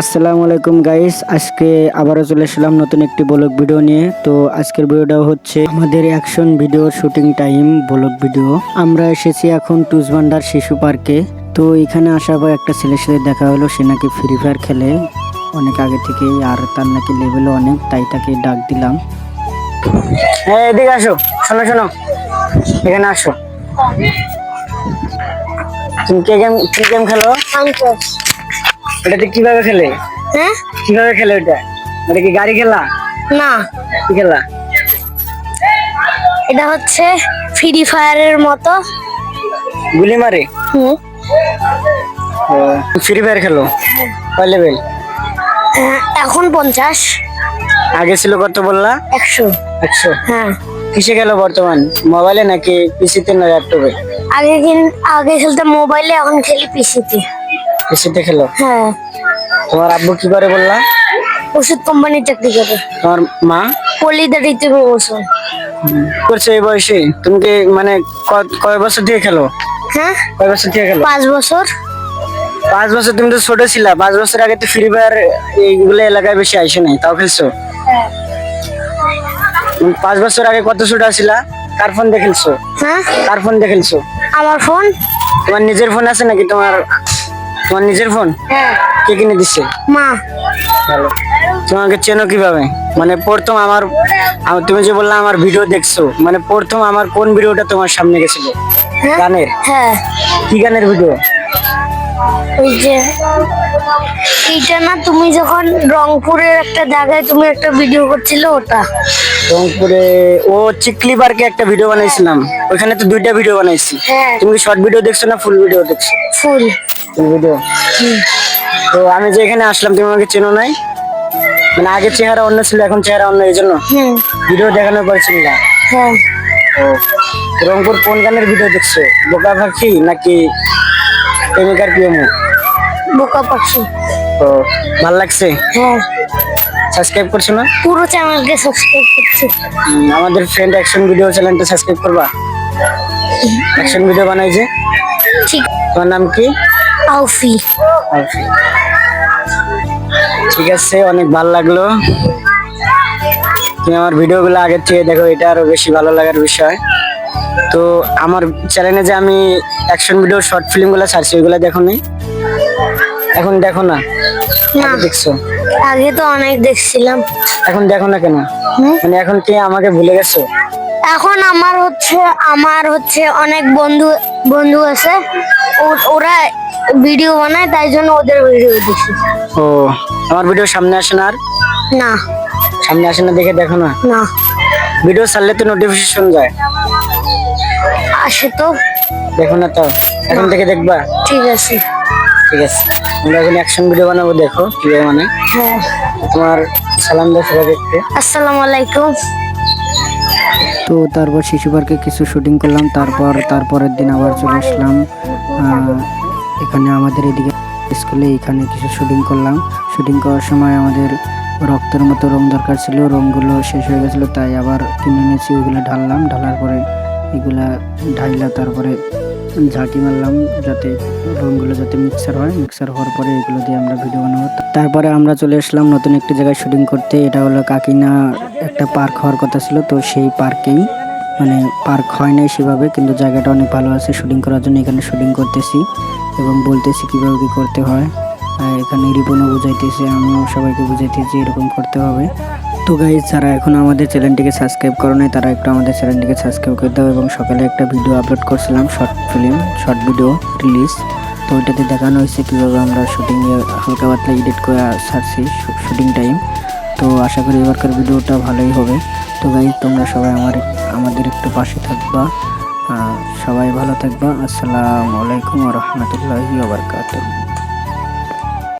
আসসালামু আলাইকুম গাইস আজকে আবারও চলে এসলাম নতুন একটি ব্লগ ভিডিও নিয়ে। তো আজকের ভিডিওটা হচ্ছে আমাদের action video shooting time blog video আমরা এসেছি এখন টুসবান্ডার শিশু পার্কে। তো এখানে আসার পর একটা ছেলের সাথে দেখা হলো, সে নাকি ফ্রি ফায়ার খেলে। অনেক আগে থেকেই আর তার নাকি লেভেলও অনেক, তাই তাকে ডাক দিলাম। হ্যাঁ এদিকে আসো। শোনো শোনো। এখানে আসো। তুমি কে গেম, কি গেম খেলো? এটাতে কীভাবে খেলে? হ্যাঁ? কীভাবে খেলে ওটা এটা কি গাড়ি খেলা? না। কি খেলা? এটা হচ্ছে ফ্রি ফায়ারের মতো। গুলি মারে? হুম। ফ্রি ফায়ার খেলো? কয় লেভেল হ্যাঁ, এখন পঞ্চাশ। আগে ছিল কত বললা? একশো। একশো। হ্যাঁ। কিসে খেলো বর্তমান? মোবাইলে নাকি পিসিতে না ল্যাপটপে আগে আগে খেলতে মোবাইলে এখন খেলি পিসিতে পিসিতে খেলো হ্যাঁ। তোমার আব্বু কি করে বললা? ওষুধ কোম্পানির চাকরি করে। তোমার মা? পলিদারিতে বসুন করছে এই বয়সে? তুমি কি মানে কয় বছর থেকে খেলো? হ্যাঁ? কয় বছর থেকে খেলো? পাঁচ বছর। পাঁচ বছর তুমি তো ছোট ছিলা। পাঁচ বছর আগে তো ফ্রি ফায়ার এইগুলো এলাকায় বেশি আইসে নাই তাও খেলছো? পাঁচ বছর আগে কত ছোট ছিলা? কার ফোন দিয়ে খেলছো? হ্যাঁ? কার ফোন দিয়ে খেলছো? আমার ফোন। তোমার নিজের ফোন আছে নাকি? তোমার তোমার নিজের ফোন হ্যাঁ। কে কিনে দিচ্ছে মা। ভালো। তোমাকে চেনো কীভাবে? মানে প্রথম আমার তুমি যে বললা আমার ভিডিও দেখছ মানে প্রথম আমার কোন ভিডিওটা তোমার সামনে গেছিল? হ্যাঁ? গানের? হ্যাঁ। কি গানের ভিডিও ওই যে এইটা না তুমি যখন রংপুরের একটা জায়গায় তুমি একটা ভিডিও করছিলে ওটা। রংপুরে ও চিকলি পার্কে একটা ভিডিও বানাইছিলাম। ওইখানে তো দুইটা ভিডিও বানাইছি। হ্যাঁ। তুমি শর্ট ভিডিও দেখছ না ফুল ভিডিও দেখছ? ফুল ভিডিও তো আমি যে এখানে আসলাম তুমি আমাকে চেনো নাই? মানে আগে চেহারা অন্য ছিল এখন চেহারা অন্য এই জন্য? ভিডিও দেখানোর পরে চিনলা? হ্যাঁ। ও রংপুর কোন গানের ভিডিও দেখছ? বোকা পাখি নাকি প্রেমিকার প্রিয়মু বোকা পাখি। তো ভালো লাগছে? হ্যাঁ। সাবস্ক্রাইব করছ না? পুরো চ্যানেলকে সাবস্ক্রাইব করছি। আমাদের ফ্রেন্ড অ্যাকশন ভিডিও চ্যানেলটা সাবস্ক্রাইব করবা? অ্যাকশন ভিডিও বানাই যে? ঠিক। তোমার নাম কি? আউফি। ঠিক আছে অনেক ভালো লাগল। তুমি আমার ভিডিওগুলো আগের থেকে দেখো এটা আরও বেশি ভালো লাগার বিষয়। তো আমার চ্যানেলে যে আমি অ্যাকশন ভিডিও শর্ট ফিল্মগুলো ছাড়ছি ওইগুলো দেখো নি? এখন দেখো না? না। দেখছ? আগে তো অনেক দেখছিলাম। এখন দেখো না কেন? মানে এখন কি আমাকে ভুলে গেছো? এখন আমার হচ্ছে আমার হচ্ছে অনেক বন্ধু বন্ধু আছে। ওরা ভিডিও বানায় তাই জন্য ওদের ভিডিও দেখি। ও আমার ভিডিও সামনে আসে না আর? না। সামনে আসে না দেখে দেখো না। না। ভিডিও ছাড়লে তো নোটিফিকেশন যায়। আসে তো। দেখো না তো। এখন থেকে দেখবা? ঠিক আছে। ঠিক আছে। আমরা এখন অ্যাকশন ভিডিও বানাবো দেখো কীভাবে মানে হ্যাঁ। তোমার সালাম দাও সবাই দেখতে আসসালামু আলাইকুম। তো তারপর শিশু পার্কে কিছু শুটিং করলাম, তারপর, তারপরের দিন আবার চলে আসলাম। এখানে আমাদের এদিকে স্কুলে এখানে কিছু শুটিং করলাম। শুটিং করার সময় আমাদের রক্তের মতো রং দরকার ছিল, রংগুলো শেষ হয়ে গেছিল, তাই আবার কিনে এনেছি, ওইগুলো ঢাললাম। ঢালার পরে এগুলা ঢাইলা, তারপরে ঝাঁকি মারলাম যাতে রংগুলো যাতে মিক্সার হয়। মিক্সার হওয়ার পরে এগুলো দিয়ে আমরা ভিডিও বানাবো। তারপরে আমরা চলে আসলাম নতুন একটি জায়গায় শুটিং করতে। এটা হলো কাকিনা একটা পার্ক হওয়ার কথা ছিল। তো সেই পার্কেই মানে পার্ক হয় নাই সেভাবে, কিন্তু জায়গাটা অনেক ভালো আছে শুটিং করার জন্য। এখানে শুটিং করতেছি এবং বলতেছি কীভাবে কি করতে হয়। আর এখানে রিপনও বুঝাইতেছে, আমিও সবাইকে বুঝাইতেছি এরকম করতে হবে। তো গাইজ যারা এখন আমাদের চ্যানেলটিকে সাবস্ক্রাইব করো নাই, তারা একটু আমাদের চ্যানেলটিকে সাবস্ক্রাইব করে দাও এবং সকালে একটা ভিডিও আপলোড করছিলাম short film short video release তো ওইটাতে দেখানো হয়েছে কীভাবে আমরা শুটিংয়ে হালকা পাতলা এডিট করে ছাড়ছি শুটিং টাইম তো আশা করি এবারকার ভিডিওটা ভালোই হবে। তো গাইজ তোমরা সবাই আমার আমাদের একটু পাশে থাকবা। সবাই ভালো থাকবা। আসসালামু আলাইকুম রহমতুল্লাহি ওবরকাতুহ